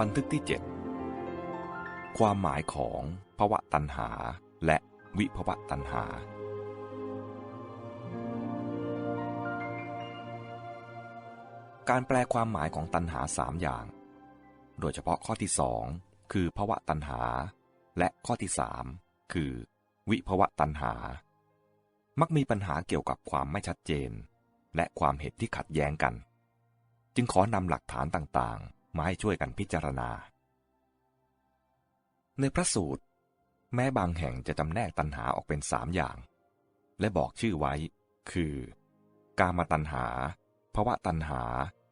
บันทึกที่ 7 ความหมายของภวะตัณหาและวิภวะตัณหา การแปลความหมายของตัณหาสามอย่าง โดยเฉพาะข้อที่สองคือภวะตัณหา และข้อที่สามคือ วิภวะตัณหา มักมีปัญหาเกี่ยวกับความไม่ชัดเจน และความเห็นที่ขัดแย้งกัน จึงขอนำหลักฐานต่างๆ มาให้ช่วยกันพิจารณา ในพระสูตร แม้บางแห่งจะจำแนกตัณหาออกเป็นสามอย่าง และบอกชื่อไว้ คือ กามตัณหาภวะตัณหา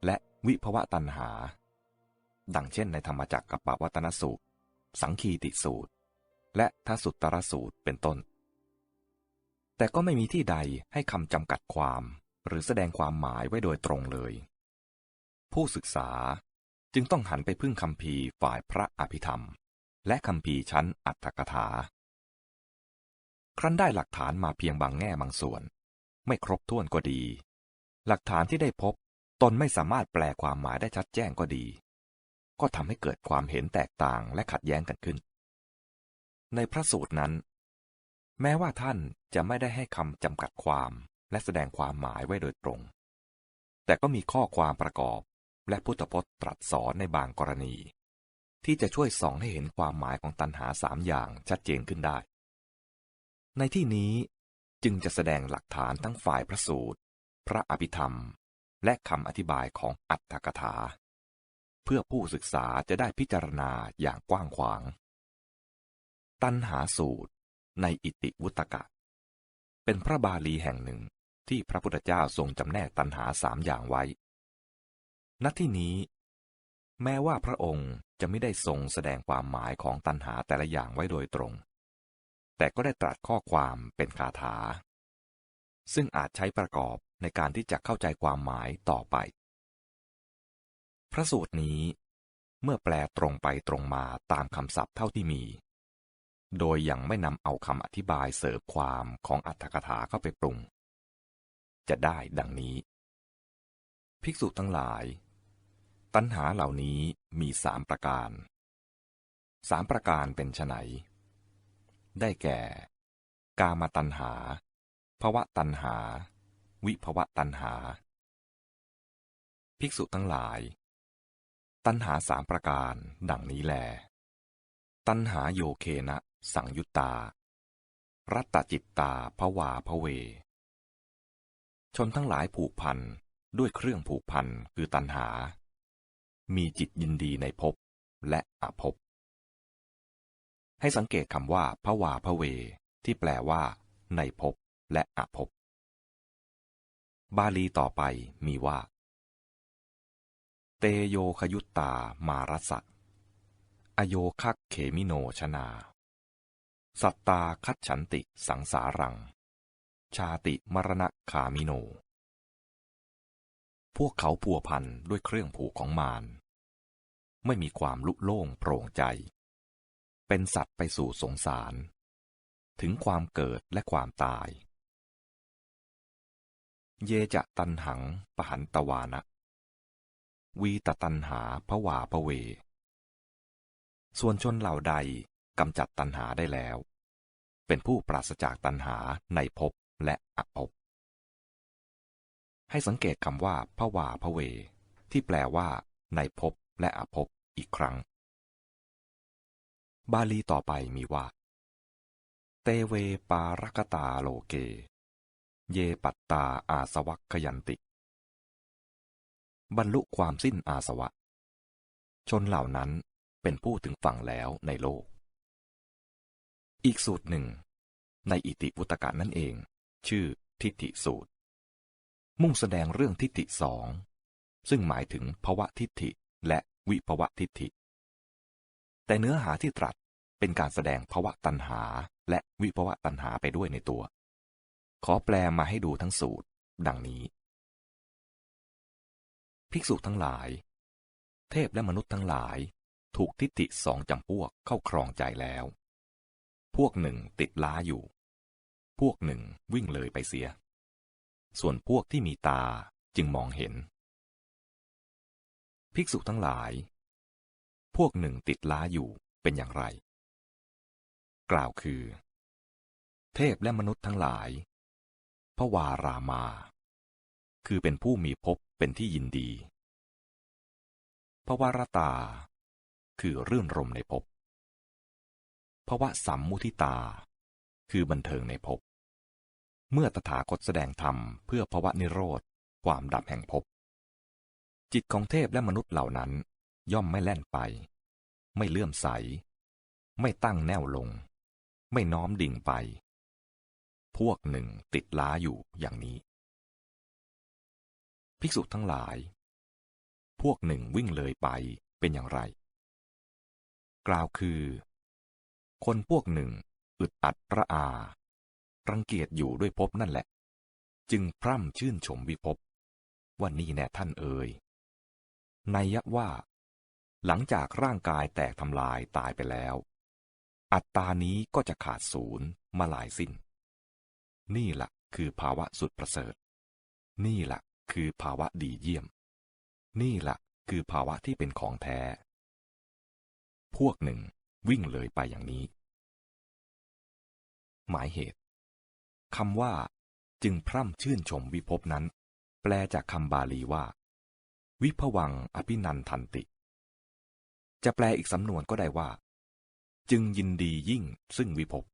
และวิภวะตัณหา ดังเช่นในธรรมจักรกับปวัตนสูตร สังคีติสูตร และทสุตตรสูตรเป็นต้น แต่ก็ไม่มีที่ใดให้คำจำกัดความหรือแสดงความหมายไว้โดยตรงเลย ผู้ศึกษา จึงต้องหันไปพึ่งคำพีฝ่ายพระอภิธรรม และคำพีชั้นอัตถกถา ครั้นได้หลักฐานมาเพียงบางแง่บางส่วน ไม่ครบถ้วนก็ดี หลักฐานที่ได้พบตนไม่สามารถแปลความหมายได้ชัดแจ้งก็ดี ก็ทำให้เกิดความเห็นแตกต่างและขัดแย้งกันขึ้น ในพระสูตรนั้น แม้ว่าท่านจะไม่ได้ให้คำจำกัดความและแสดงความหมายไว้โดยตรง แต่ก็มีข้อความประกอบ และพุทธพจน์ตรัสสอนในบางกรณี ที่จะช่วยส่องให้เห็นความหมายของตัณหาสามอย่างชัดเจนขึ้นได้ ในที่นี้จึงจะแสดงหลักฐานทั้งฝ่ายพระสูตร พระอภิธรรม และคำอธิบายของอัตถกถา เพื่อผู้ศึกษาจะได้พิจารณาอย่างกว้างขวาง ตัณหาสูตรในอิติวุตกะ เป็นพระบาลีแห่งหนึ่งที่พระพุทธเจ้าทรงจำแนกตัณหาสามอย่างไว้ ณที่นี้ แม้ว่าพระองค์จะไม่ได้ทรงแสดงความหมายของตัณหาแต่ละอย่างไว้โดยตรง แต่ก็ได้ตรัสข้อความเป็นคาถา ซึ่งอาจใช้ประกอบในการที่จะเข้าใจความหมายต่อไป พระสูตรนี้เมื่อแปลตรงไปตรงมาตามคำศัพท์เท่าที่มี โดยยังไม่นำเอาคำอธิบายเสริมความของอัตถกถาเข้าไปปรุง จะได้ดังนี้ ภิกษุทั้งหลาย ตัณหาเหล่านี้มีสามประการ สามประการเป็นไนได้แก่ กามตัณหา ภวะตัณหา วิภวะตัณหา ภิกษุทั้งหลาย ตัณหาสามประการดังนี้แล ตัณหาโยเคนะสังยุตตา รัตตจิตตาภวาภเว ชนทั้งหลายผูกพันด้วยเครื่องผูกพันคือตัณหา มีจิตยินดีในภพและอภพ ให้สังเกตคำว่าพระวาพระเว ที่แปลว่า ในภพและอภพ บาลีต่อไปมีว่า เตโยขยุตตามารัสะอโยคักเขมิโนชนา สัตตาคัดฉันติสังสารัง ชาติมรณะคามิโน พวกเขาพัวพันด้วยเครื่องผูกของมาร ไม่มีความลุโล่งโปร่งใจ เป็นสัตว์ไปสู่สงสาร ถึงความเกิดและความตาย เยจะตันหังปหันตวานะ วีตตันหาพระวาพระเว ส่วนชนเหล่าใดกำจัดตันหาได้แล้ว เป็นผู้ปราศจากตันหาในภพและอภพ ให้สังเกตคำว่าพระวาพระเว ที่แปลว่า ในภพและอภพอีกครั้ง บาลีต่อไปมีว่า เตเวปารกตาโลเก เยปัตตาอาสวัคขยันติ บรรลุความสิ้นอาสวะ ชนเหล่านั้นเป็นผู้ถึงฝั่งแล้วในโลก อีกสูตรหนึ่ง ในอิติวุตกะนั่นเอง ชื่อทิฏฐิสูตร มุ่งแสดงเรื่องทิฏฐิสอง ซึ่งหมายถึงภวะทิฏฐิและวิภวะทิฏฐิ แต่เนื้อหาที่ตรัสเป็นการแสดงภวะตัณหาและวิภวะตัณหาไปด้วยในตัว ขอแปลมาให้ดูทั้งสูตร ดังนี้ ภิกษุทั้งหลาย เทพและมนุษย์ทั้งหลายถูกทิฏฐิสองจำพวกเข้าครองใจแล้ว พวกหนึ่งติดล้าอยู่ พวกหนึ่งวิ่งเลยไปเสีย ส่วนพวกที่มีตาจึงมองเห็น ภิกษุทั้งหลาย พวกหนึ่งติดล้าอยู่เป็นอย่างไร กล่าวคือ เทพและมนุษย์ทั้งหลายพระวารามา คือเป็นผู้มีภพเป็นที่ยินดีพระวารตา คือรื่นรมในภพภวะสัมมุทิตา คือบันเทิงในภพ เมื่อตถาคตแสดงธรรมเพื่อภวะนิโรธ ความดับแห่งภพ จิตของเทพและมนุษย์เหล่านั้น ย่อมไม่แล่นไป ไม่เลื่อมใส ไม่ตั้งแนวลง ไม่น้อมดิ่งไป พวกหนึ่งติดล้าอยู่อย่างนี้ ภิกษุทั้งหลาย พวกหนึ่งวิ่งเลยไปเป็นอย่างไร กล่าวคือ คนพวกหนึ่งอึดอัดระอา รังเกียจอยู่ด้วยภพนั่นแหละ จึงพร่ำชื่นชมวิภพว่านี่แน่ท่านเอ่ยนัยยะว่า หลังจากร่างกายแตกทำลายตายไปแล้ว อัตตานี้ก็จะขาดศูนย์มาลายสิ้น นี่แหละคือภาวะสุดประเสริฐ นี่แหละคือภาวะดีเยี่ยม นี่แหละคือภาวะที่เป็นของแท้ พวกหนึ่งวิ่งเลยไปอย่างนี้ หมายเหตุ คำว่า จึงพร่ำชื่นชมวิภพนั้น แปลจากคำบาลีว่า วิภวังอภินันทันติ จะแปลอีกสำนวนก็ได้ว่า จึงยินดียิ่งซึ่งวิภพ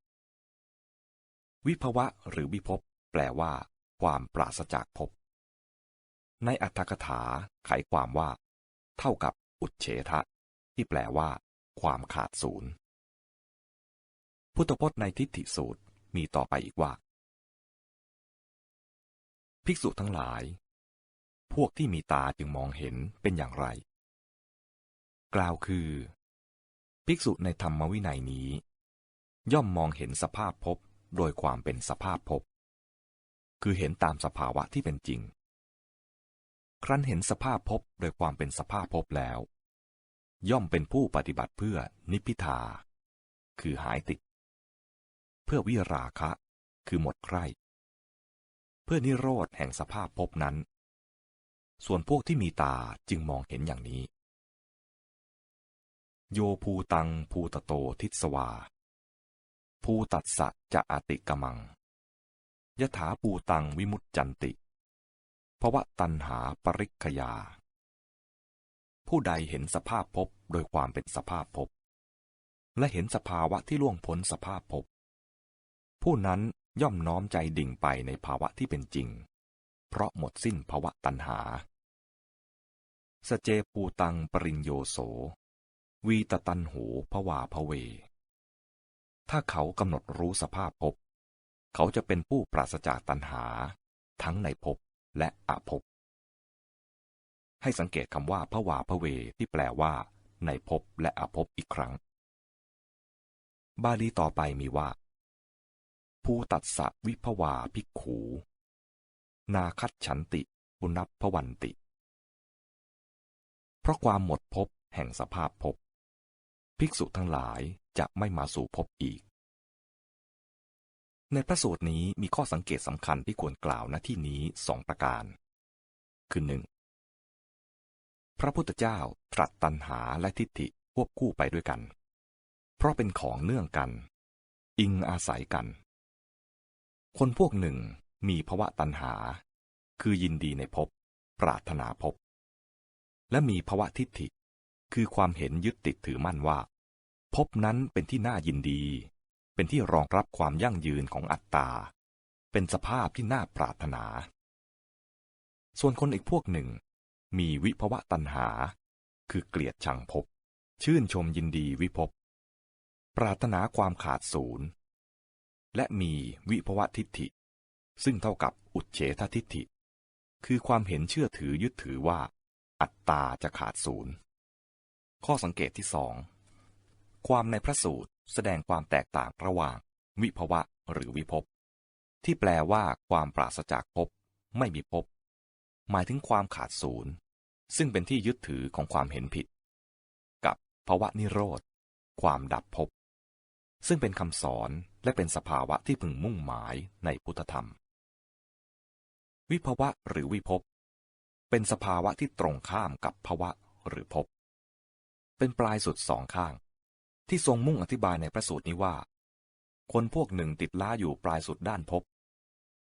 วิภวะหรือวิภพแปลว่า ความปราศจากภพในอัตถกถาไขความว่า เท่ากับอุเฉทะ ที่แปลว่า ความขาดศูนย์พุทธพจน์ในทิฏฐิสูตรมีต่อไปอีกว่า ภิกษุทั้งหลาย พวกที่มีตาจึงมองเห็นเป็นอย่างไร กล่าวคือ ภิกษุในธรรมวินัยนี้ ย่อมมองเห็นสภาพพบโดยความเป็นสภาพพบคือเห็นตามสภาวะที่เป็นจริง ครั้นเห็นสภาพพบโดยความเป็นสภาพพบแล้ว ย่อมเป็นผู้ปฏิบัติเพื่อนิพิทา คือหายติด เพื่อวิราคะ คือหมดใคร่ เพื่อนิโรธแห่งสภาพภพนั้น ส่วนพวกที่มีตาจึงมองเห็นอย่างนี้ โยภูตังภูตโตทิศวา ภูตัดสะจะอติกมัง ยถาภูตังวิมุตจันติภวะตันหาปริคยา ผู้ใดเห็นสภาพภพโดยความเป็นสภาพภพและเห็นสภาวะที่ล่วงพ้นสภาพภพผู้นั้น ย่อมน้อมใจดิ่งไปในภาวะที่เป็นจริง เพราะหมดสิ้นภาวะตัณหา สเจปูตังปริญโยโส วีตตันหูภวาภเว ถ้าเขากำหนดรู้สภาพภพ เขาจะเป็นผู้ปราศจากตัณหา ทั้งในภพและอภพ ให้สังเกตคำว่าพระวาพระเวที่แปลว่าในภพและอภพอีกครั้ง บาลีต่อไปมีว่า ภูตัดสะวิภวาภิกขู นาคัดฉันติปุนับพวันติ เพราะความหมดภพแห่งสภาพภพภิกษุทั้งหลายจะไม่มาสู่ภพอีก ในพระสูตรนี้มีข้อสังเกตสำคัญที่ควรกล่าวณที่นี้สองประการ คือหนึ่งพระพุทธเจ้าตรัสตัณหาและทิฏฐิควบคู่ไปด้วยกัน เพราะเป็นของเนื่องกัน อิงอาศัยกัน คนพวกหนึ่งมีภวะตัณหา คือยินดีในภพปรารถนาภพและมีภวะทิฏฐิ คือความเห็นยึดติดถือมั่นว่าภพนั้นเป็นที่น่ายินดี เป็นที่รองรับความยั่งยืนของอัตตา เป็นสภาพที่น่าปรารถนา ส่วนคนอีกพวกหนึ่ง มีวิภวะตัณหา คือเกลียดชังภพชื่นชมยินดีวิภพปรารถนาความขาดศูนย์ และมีวิภวะทิฏฐิ ซึ่งเท่ากับอุดเฉททิฏฐิ คือความเห็นเชื่อถือยึดถือว่า อัตตาจะขาดศูนย์ข้อสังเกตที่สองความในพระสูตรแสดงความแตกต่างระหว่าง วิภวะหรือวิภพที่แปลว่าความปราศจากภพไม่มีภพหมายถึงความขาดศูนย์ ซึ่งเป็นที่ยึดถือของความเห็นผิด กับภาวะนิโรธ ความดับภพ ซึ่งเป็นคำสอนและเป็นสภาวะที่พึงมุ่งหมายในพุทธธรรม วิภวะหรือวิภพเป็นสภาวะที่ตรงข้ามกับภาวะหรือภพเป็นปลายสุดสองข้าง ที่ทรงมุ่งอธิบายในพระสูตรนี้ว่า คนพวกหนึ่งติดล้าอยู่ปลายสุดด้านภพ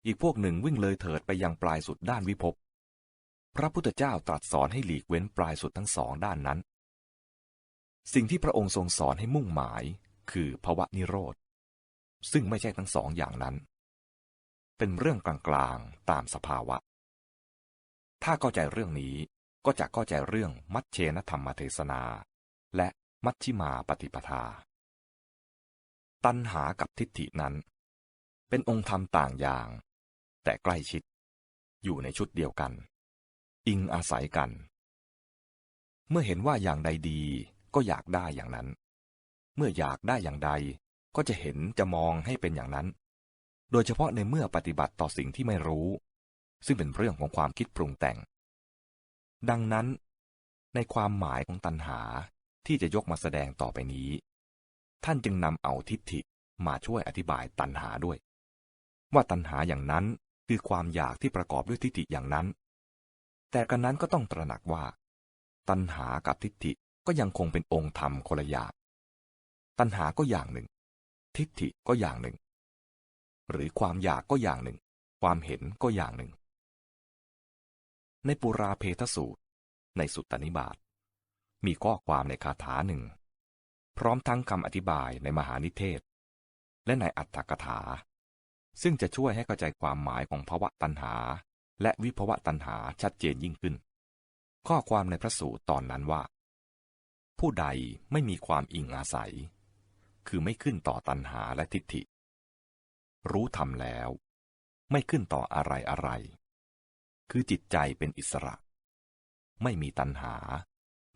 อีกพวกหนึ่งวิ่งเลยเถิดไปยังปลายสุดด้านวิภพพระพุทธเจ้าตรัสสอนให้หลีกเว้นปลายสุดทั้งสองด้านนั้น สิ่งที่พระองค์ทรงสอนให้มุ่งหมาย คือภวะนิโรธ ซึ่งไม่ใช่ทั้งสองอย่างนั้น เป็นเรื่องกลางๆตามสภาวะ ถ้าเข้าใจเรื่องนี้ก็จะเข้าใจเรื่องมัชเชนธรรมเทศนา และมัชชิมาปฏิปทา ตัณหากับทิฏฐินั้น เป็นองค์ธรรมต่างอย่าง แต่ใกล้ชิด อยู่ในชุดเดียวกัน อิงอาศัยกัน เมื่อเห็นว่าอย่างใดดีก็อยากได้อย่างนั้น เมื่ออยากได้อย่างใด ก็จะเห็นจะมองให้เป็นอย่างนั้น โดยเฉพาะในเมื่อปฏิบัติต่อสิ่งที่ไม่รู้ ซึ่งเป็นเรื่องของความคิดปรุงแต่ง ดังนั้น ในความหมายของตัณหาที่จะยกมาแสดงต่อไปนี้ ท่านจึงนำเอาทิฏฐิมาช่วยอธิบายตัณหาด้วย ว่าตัณหาอย่างนั้นคือความอยากที่ประกอบด้วยทิฏฐิอย่างนั้น แต่กันนั้นก็ต้องตระหนักว่า ตัณหากับทิฏฐิก็ยังคงเป็นองค์ธรรมคนละอย่าง ตัณหาก็อย่างหนึ่ง ทิฏฐิก็อย่างหนึ่ง หรือความอยากก็อย่างหนึ่ง ความเห็นก็อย่างหนึ่ง ในปุราเพทสูตร ในสุตตนิบาตมีข้อความในคาถาหนึ่ง พร้อมทั้งคำอธิบายในมหานิเทศ และในอัตถกถา ซึ่งจะช่วยให้เข้าใจความหมายของภวะตัณหา และวิภวะตัณหาชัดเจนยิ่งขึ้น ข้อความในพระสูตรตอนนั้นว่า ผู้ใดไม่มีความอิงอาศัย คือไม่ขึ้นต่อตัณหาและทิฏฐิ รู้ทำแล้ว ไม่ขึ้นต่ออะไรอะไร คือจิตใจเป็นอิสระ ไม่มีตัณหา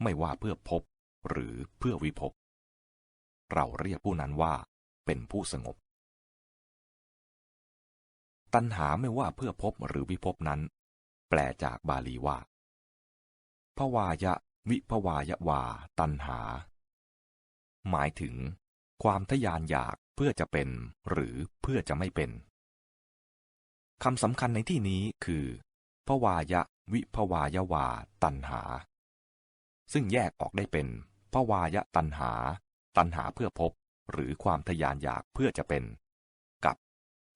ไม่ว่าเพื่อพบหรือเพื่อวิภพเราเรียกผู้นั้นว่าเป็นผู้สงบ ตัณหาไม่ว่าเพื่อพบหรือวิภพนั้น แปลจากบาลีว่าพวายะวิภวายะวาตันหา หมายถึง ความทยานอยากเพื่อจะเป็น หรือเพื่อจะไม่เป็นคำสำคัญในที่นี้คือภวายะวิภวายะวาตันหา ซึ่งแยกออกได้เป็นภวายะตันหา ตันหาเพื่อพบ หรือความทยานอยากเพื่อจะเป็น กับ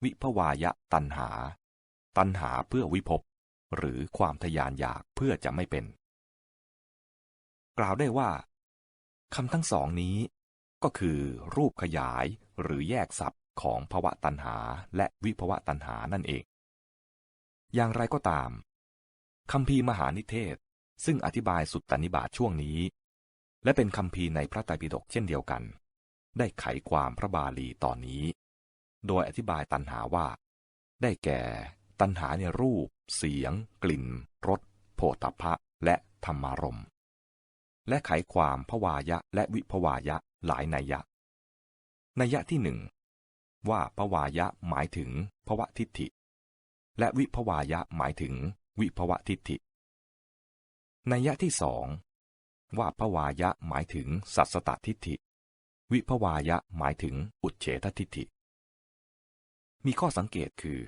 วิภวายะตันหา ตันหาเพื่อวิภพหรือความทยานอยากเพื่อจะไม่เป็น กล่าวได้ว่าคำทั้งสองนี้ ก็คือรูปขยายหรือแยกศัพท์ของภวะตัณหาและวิภวะตัณหานั่นเอง อย่างไรก็ตามคำพีมหานิเทศ ซึ่งอธิบายสุตตนิบาตช่วงนี้ และเป็นคำพีในพระไตรปิฎกเช่นเดียวกัน ได้ไขความพระบาลีตอนนี้ โดยอธิบายตัณหาว่า ได้แก่ตัณหาในรูป เสียง กลิ่นรสโผฏฐะและธรรมารมและไขความพวายะและวิภวายะ หลายนัยยะ นัยยะที่หนึ่งว่าพวายะหมายถึงภวะทิฏฐิ และวิภวายะหมายถึงวิภวะทิฏฐิ นัยยะที่สองว่าพวายะหมายถึงสัสตทิฏฐิ วิภวายะหมายถึงอุเฉททิฏฐิ มีข้อสังเกตคือ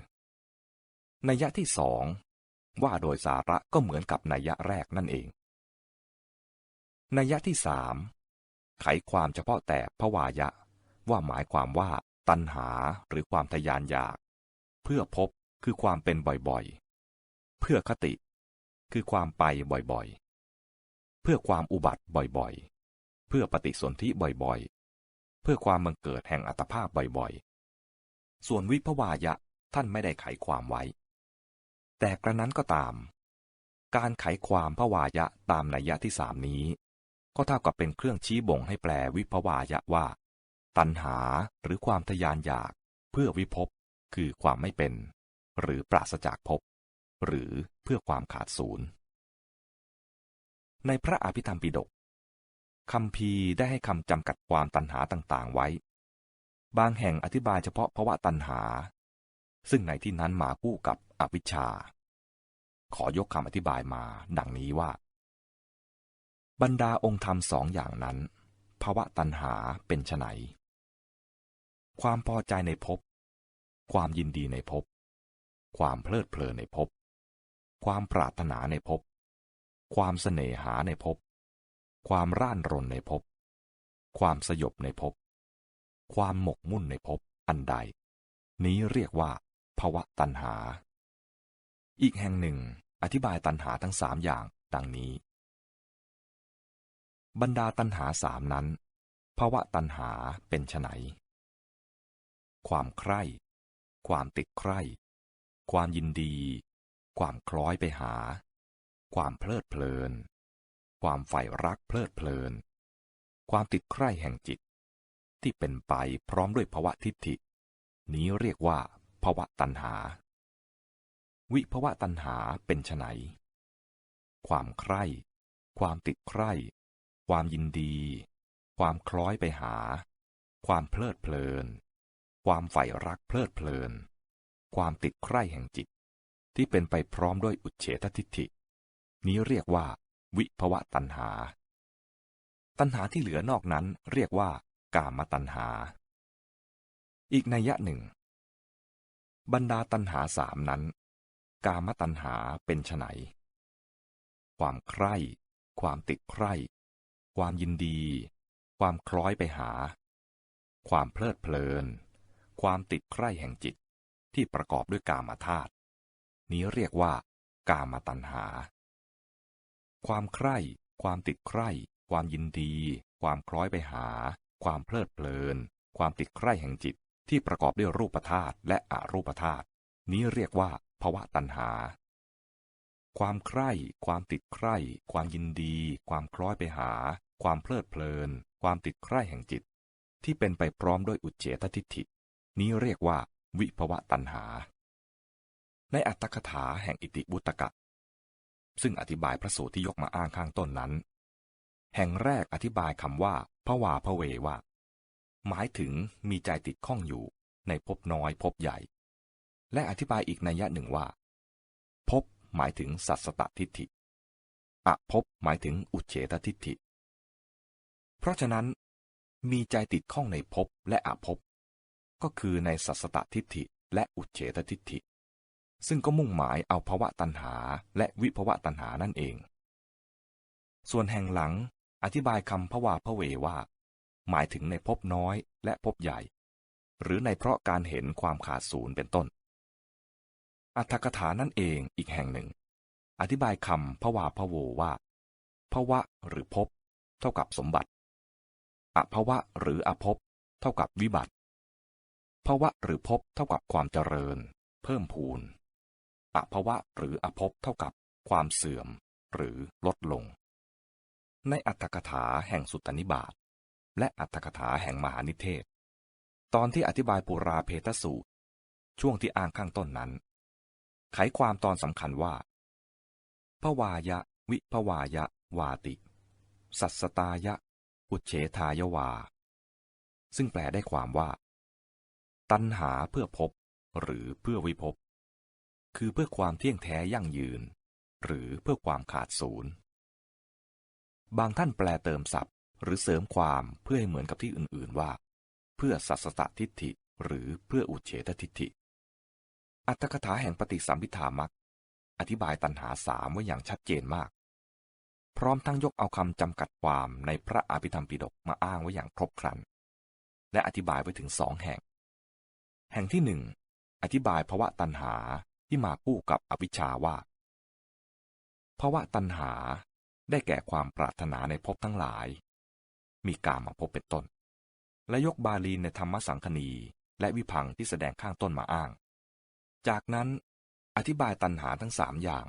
นัยยะที่สองว่าโดยสาระก็เหมือนกับนัยยะแรกนั่นเอง นัยยะที่สาม ไขความเฉพาะแต่พระวายะ ว่าหมายความว่า ตัณหาหรือความทยานอยาก เพื่อพบคือความเป็นบ่อยๆ เพื่อคติ คือความไปบ่อยๆ เพื่อความอุบัติบ่อยๆ เพื่อปฏิสนธิบ่อยๆ เพื่อความบังเกิดแห่งอัตภาพบ่อยๆ ส่วนวิภวายะท่านไม่ได้ไขความไว้ แต่กระนั้นก็ตาม การไขความพระวายะตามนัยยะที่สามนี้ ก็เท่ากับเป็นเครื่องชี้บ่งให้แปลวิภวายะว่า ตัณหาหรือความทยานอยากเพื่อวิภพคือความไม่เป็น หรือปราศจากภพหรือเพื่อความขาดศูนย์ ในพระอภิธรรมปิฎกคำพีได้ให้คำจำกัดความตัณหาต่างๆไว้ บางแห่งอธิบายเฉพาะภาวะตัณหา ซึ่งในที่นั้นมาคู่กับอวิชชา ขอยกคำอธิบายมาดังนี้ว่า บรรดาองค์ธรรมสองอย่างนั้นภาวะตัณหาเป็นไนความพอใจในภพ ความยินดีในภพ ความเพลิดเพลินในภพ ความปรารถนาในภพ ความเสน่หาในภพ ความร่านรนในภพ ความสยบในภพ ความหมกมุ่นในภพอันใด นี้เรียกว่าภาวะตัณหา อีกแห่งหนึ่งอธิบายตัณหาทั้งสามอย่างดังนี้ บรรดาตัณหาสามนั้นภาวะตัณหาเป็นไฉนความใคร่ ความติดใคร่ ความยินดี ความคล้อยไปหา ความเพลิดเพลิน ความใฝ่รักเพลิดเพลิน ความติดใคร่แห่งจิต ที่เป็นไปพร้อมด้วยภวะทิฏฐิ นี้เรียกว่าภวะตัณหา วิภวะตัณหาเป็นไฉนความใคร่ ความติดใคร่ ความยินดี ความคล้อยไปหา ความเพลิดเพลิน ความใฝ่รักเพลิดเพลิน ความติดใคร่แห่งจิต ที่เป็นไปพร้อมด้วยอุเฉททิฏฐิ นี้เรียกว่า วิภวะตัณหา ตัณหาที่เหลือนอกนั้นเรียกว่ากามตัณหา อีกนัยยะหนึ่ง บรรดาตัณหาสามนั้น กามตัณหาเป็นไฉนความใคร่ ความติดใคร่ ความยินดี ความคล้อยไปหา ความเพลิดเพลิน ความติดใคร่แห่งจิตที่ประกอบด้วยกามธาตุนี้เรียกว่ากามตัณหา ความใคร่ ความติดใคร่ ความยินดี ความคล้อยไปหา ความเพลิดเพลิน ความติดใคร่แห่งจิตที่ประกอบด้วยรูปธาตุและอรูปธาตุนี้เรียกว่าภวะตัณหา ความใคร่ ความติดใคร่ ความยินดี ความคล้อยไปหา ความเพลิดเพลิน ความติดใคร่แห่งจิต ที่เป็นไปพร้อมด้วยอุจเฉททิฏฐิ นี้เรียกว่า วิภวะตัณหา ในอัตถกถาแห่งอิติบุตกะ ซึ่งอธิบายพระสูตรที่ยกมาอ้างข้างต้นนั้น แห่งแรกอธิบายคำว่าพระวาพระเวว่า หมายถึงมีใจติดข้องอยู่ ในภพน้อยภพใหญ่ และอธิบายอีกนัยยะหนึ่งว่าภพหมายถึงสัสสตทิฏฐิอภพหมายถึงอุเฉททิฏฐิ เพราะฉะนั้น มีใจติดข้องในภพและอภพก็คือในสัสสตทิฏฐิและอุเฉททิฏฐิ ซึ่งก็มุ่งหมายเอาภวะตัณหาและวิภวะตัณหานั่นเอง ส่วนแห่งหลังอธิบายคำพระวาพระเวว่า หมายถึงในภพน้อยและภพใหญ่ หรือในเพราะการเห็นความขาดศูนย์เป็นต้น อัตถกถานั่นเองอีกแห่งหนึ่ง อธิบายคำพระวาพระโวว่าภวะหรือภพเท่ากับสมบัติ อภวะหรืออภพเท่ากับวิบัติภวะหรือภพเท่ากับความเจริญ เพิ่มพูนอภวะหรืออภพเท่ากับความเสื่อม หรือลดลง ในอัตถกถาแห่งสุตตนิบาตและอัตถกถาแห่งมหานิเทศ ตอนที่อธิบายปุราเพทสูตร ช่วงที่อ้างข้างต้นนั้น ไขความตอนสำคัญว่าพวายะ วิพวายะ วาติ สัสตายะ อุเฉทายวา ซึ่งแปลได้ความว่า ตัณหาเพื่อพบหรือเพื่อวิภพคือเพื่อความเที่ยงแท้ยั่งยืน หรือเพื่อความขาดศูนย์บางท่านแปลเติมศัพท์ หรือเสริมความเพื่อให้เหมือนกับที่อื่น ๆว่า เพื่อสัสตทิฏฐิ หรือเพื่ออุเฉททิฏฐิ อัตถกถาแห่งปฏิสัมพิธามักอธิบายตัณหาสามไว้อย่างชัดเจนมาก พร้อมทั้งยกเอาคำจำกัดความในพระอภิธรรมปิฎกมาอ้างไว้อย่างครบครัน และอธิบายไว้ถึงสองแห่ง แห่งที่หนึ่งอธิบายภวะตัณหาที่มาคู่กับอวิชชาว่าภวะตัณหาได้แก่ความปรารถนาในภพทั้งหลาย มีกามาภพเป็นต้น และยกบาลีในธรรมสังคณีและวิพังที่แสดงข้างต้นมาอ้าง จากนั้นอธิบายตัณหาทั้งสามอย่าง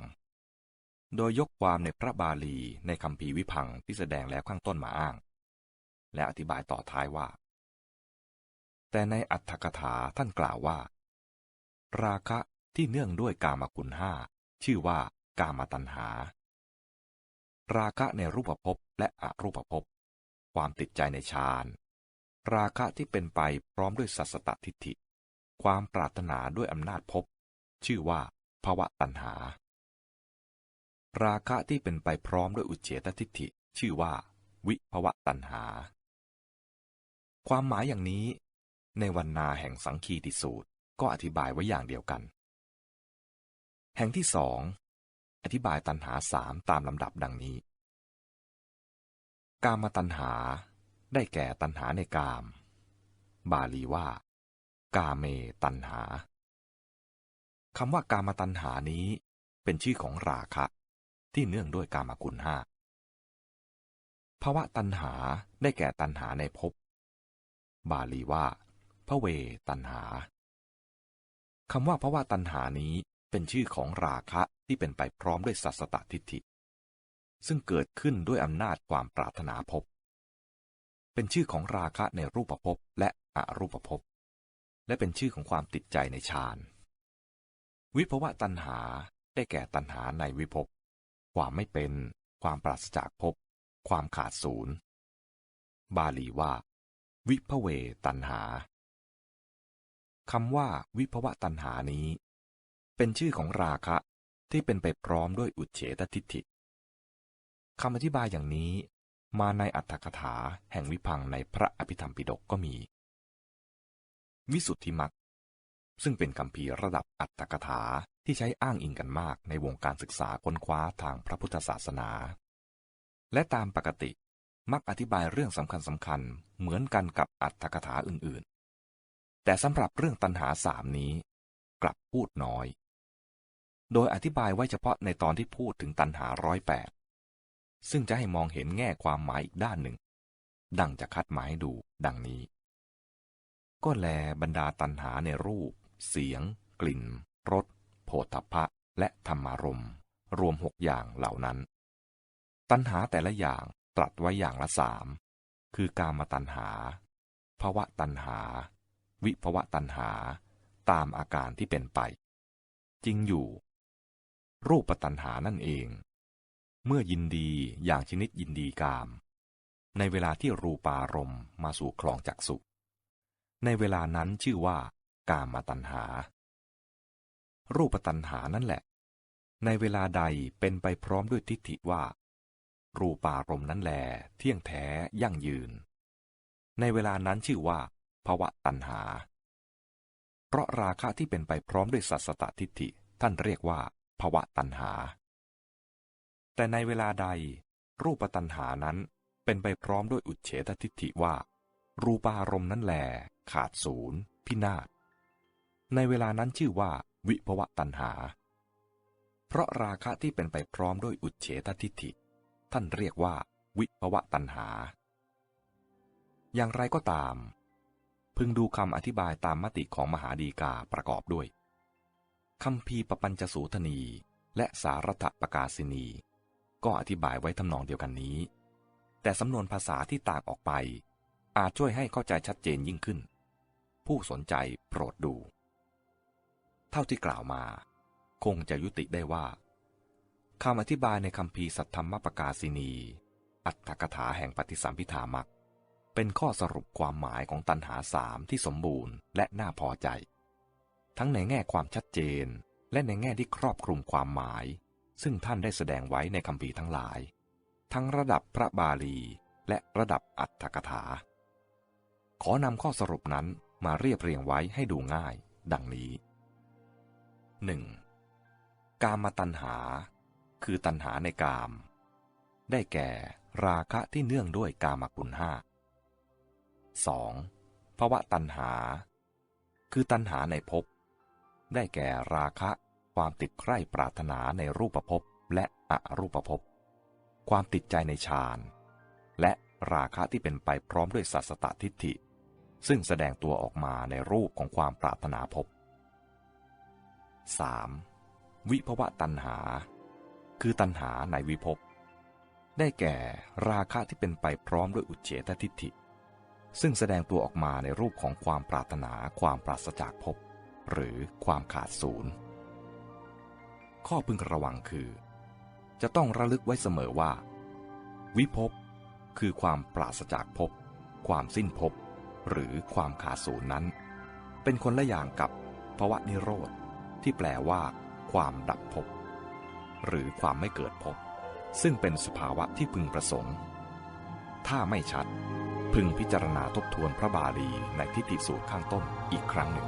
โดยยกความในพระบาลีในคำพีวิพังที่แสดงแล้วข้างต้นมาอ้าง และอธิบายต่อท้ายว่า แต่ในอัตถกถาท่านกล่าวว่า ราคะที่เนื่องด้วยกามคุณห้าชื่อว่ากามตัณหา ราคะในรูปภพและอรูปภพ ความติดใจในฌาน ราคะที่เป็นไปพร้อมด้วยสัสตทิฏฐิ ความปรารถนาด้วยอำนาจภพ ชื่อว่าภวะตัณหา ราคะที่เป็นไปพร้อมด้วยอุเฉตทิฏฐิ ชื่อว่า วิภวะตัณหา ความหมายอย่างนี้ ในวันนาแห่งสังคีติสูตรก็อธิบายไว้อย่างเดียวกัน แห่งที่สองอธิบายตัณหาสามตามลำดับดังนี้ กามตัณหาได้แก่ตัณหาในกาม บาลีว่า กาเมตัณหาคำว่ากามตัณหานี้เป็นชื่อของราคะ ที่เนื่องด้วยกามคุณห้าภาวะตัณหาได้แก่ตัณหาในภพ บาลีว่าพระเวตัณหาคำว่าภาวะตัณหานี้เป็นชื่อของราคะที่เป็นไปพร้อมด้วยสัสตทิฏฐิ ซึ่งเกิดขึ้นด้วยอำนาจความปรารถนาภพ เป็นชื่อของราคะในรูปภพและอรูปภพ และเป็นชื่อของความติดใจในฌาน วิภวะตัณหาได้แก่ตัณหาในวิภพ ความไม่เป็น ความปราศจากภพ ความขาดศูนย์ บาลีว่า วิภเวตัณหาคำว่าวิภวะตัณหานี้ เป็นชื่อของราคะที่เป็นไปพร้อมด้วยอุเฉตทิฏฐิคำอธิบายอย่างนี้มาในอัตถกถาแห่งวิพังในพระอภิธรรมปิฎกก็มี วิสุทธิมักซึ่งเป็นคำพีระดับอัตถกถา ที่ใช้อ้างอิงกันมากในวงการศึกษาค้นคว้าทางพระพุทธศาสนา และตามปกติมักอธิบายเรื่องสำคัญสำคัญเหมือนกันกับอัตถกถาอื่นๆ แต่สำหรับเรื่องตัณหาสามนี้ กลับพูดน้อย โดยอธิบายไว้เฉพาะในตอนที่พูดถึงตัณหาร้อยแปดซึ่งจะให้มองเห็นแง่ความหมายอีกด้านหนึ่ง ดังจะคัดหมายดูดังนี้ ก็แลบรรดาตัณหาในรูป เสียง กลิ่นรส โผฏฐัพพะและธรรมารมรวมหกอย่างเหล่านั้น ตัณหาแต่ละอย่างตรัสไว้อย่างละสาม คือกามตัณหาภวะตัณหา วิภวะตัณหา ตามอาการที่เป็นไป จริงอยู่ รูปตัณหานั่นเอง เมื่อยินดีอย่างชนิดยินดีกาม ในเวลาที่รูปารมณ์มาสู่คลองจักสุในเวลานั้นชื่อว่ากามตัณหา รูปตัณหานั่นแหละ ในเวลาใดเป็นไปพร้อมด้วยทิฏฐิว่า รูปารมณ์นั้นแล เที่ยงแท้ยั่งยืน ในเวลานั้นชื่อว่าภวะตัณหา เพราะราคะที่เป็นไปพร้อมด้วยสัสตทิฏฐิท่านเรียกว่าภวะตัณหา แต่ในเวลาใด รูปตัณหานั้นเป็นไปพร้อมด้วยอุเฉตทิฏฐิว่า รูปารมณ์นั้นแหลขาดศูนย์พินาศในเวลานั้นชื่อว่า วิภวะตัณหา เพราะราคะที่เป็นไปพร้อมด้วยอุเฉตทิฏฐิ ท่านเรียกว่า วิภวะตัณหา อย่างไรก็ตาม พึงดูคำอธิบายตามมติของมหาดีกาประกอบด้วยคำพีปปัญจสูทนีและสารถประกาศินี ก็อธิบายไว้ทำนองเดียวกันนี้ แต่สำนวนภาษาที่ต่างออกไป อาจช่วยให้เข้าใจชัดเจนยิ่งขึ้น ผู้สนใจโปรดดู เท่าที่กล่าวมา คงจะยุติได้ว่าคำอธิบายในคำพีสัทธรรมปกาศินี อัตถกถาแห่งปฏิสัมพิธามักเป็นข้อสรุปความหมายของตัณหาสามที่สมบูรณ์และน่าพอใจ ทั้งในแง่ความชัดเจน และในแง่ที่ครอบคลุมความหมาย ซึ่งท่านได้แสดงไว้ในคำพีทั้งหลาย ทั้งระดับพระบาลีและระดับอัตถกถา ขอนำข้อสรุปนั้นมาเรียบเรียงไว้ให้ดูง่าย ดังนี้ 1. กามตัณหา คือตัณหาในกาม ได้แก่ราคะที่เนื่องด้วยกามกุลห้า 2. ภวะตัณหา คือตัณหาในภพ ได้แก่ราคะความติดใคร่ปรารถนาในรูปภพและอรูปภพ ความติดใจในฌาน และราคะที่เป็นไปพร้อมด้วยสัสตทิฏฐิ ซึ่งแสดงตัวออกมาในรูปของความปรารถนาภพ 3. วิภวะตัณหา คือตัณหาในวิภพ ได้แก่ราคะที่เป็นไปพร้อมด้วยอุเฉตทิฏฐิ ซึ่งแสดงตัวออกมาในรูปของความปรารถนาความปราศจากภพ หรือความขาดศูนย์ ข้อพึงระวังคือ จะต้องระลึกไว้เสมอว่า วิภพคือความปราศจากภพ ความสิ้นภพ หรือความขาดศูนย์นั้น เป็นคนละอย่างกับภวะนิโรธ ที่แปลว่า ความดับภพหรือความไม่เกิดภพซึ่งเป็นสภาวะที่พึงประสงค์ ถ้าไม่ชัด พึงพิจารณาทบทวนพระบาลีในทิฏฐิสูตรข้างต้นอีกครั้งหนึ่ง